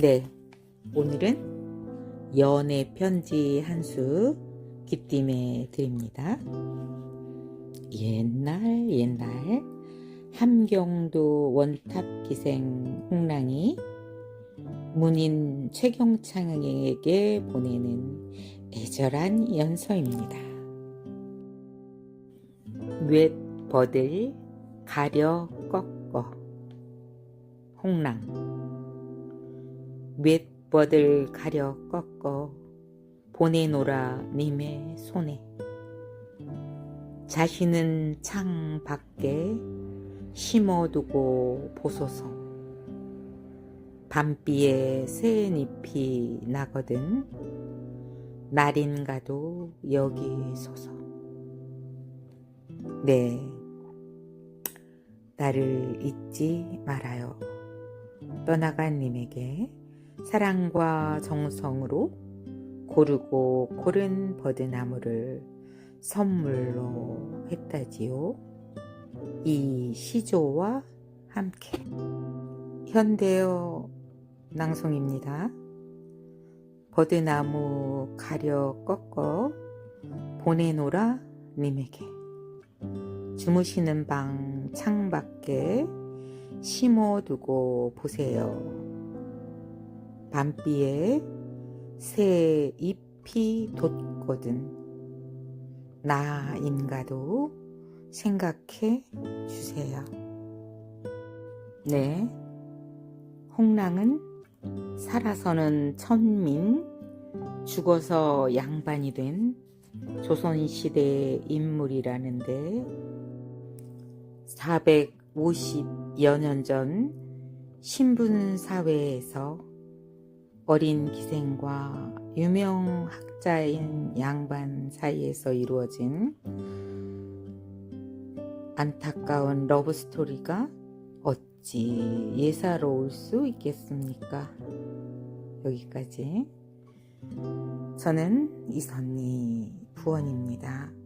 네, 오늘은 연애 편지 한수 기띔해 드립니다. 옛날 옛날 함경도 원탑 기생 홍랑이 문인 최경창에게 보내는 애절한 연서입니다. 웹 버들 가려 꺾어 홍랑 웹버들 가려 꺾어 보내노라 님의 손에. 자신은 창 밖에 심어두고 보소서. 밤비에 새잎이 나거든 날인가도 여기 소서. 네 나를 잊지 말아요. 떠나간 님에게 사랑과 정성으로 고르고 고른 버드나무를 선물로 했다지요. 이 시조와 함께 현대어 낭송입니다. 버드나무 가려 꺾어 보내노라 님에게 주무시는 방 창밖에 심어두고 보세요. 밤비에 새 잎이 돋거든. 나인가도 생각해 주세요. 네. 홍랑은 살아서는 천민, 죽어서 양반이 된 조선시대 인물이라는데 450여 년 전 신분사회에서 어린 기생과 유명 학자인 양반 사이에서 이루어진 안타까운 러브 스토리가 어찌 예사로울 수 있겠습니까? 여기까지. 저는 이선희 부원입니다.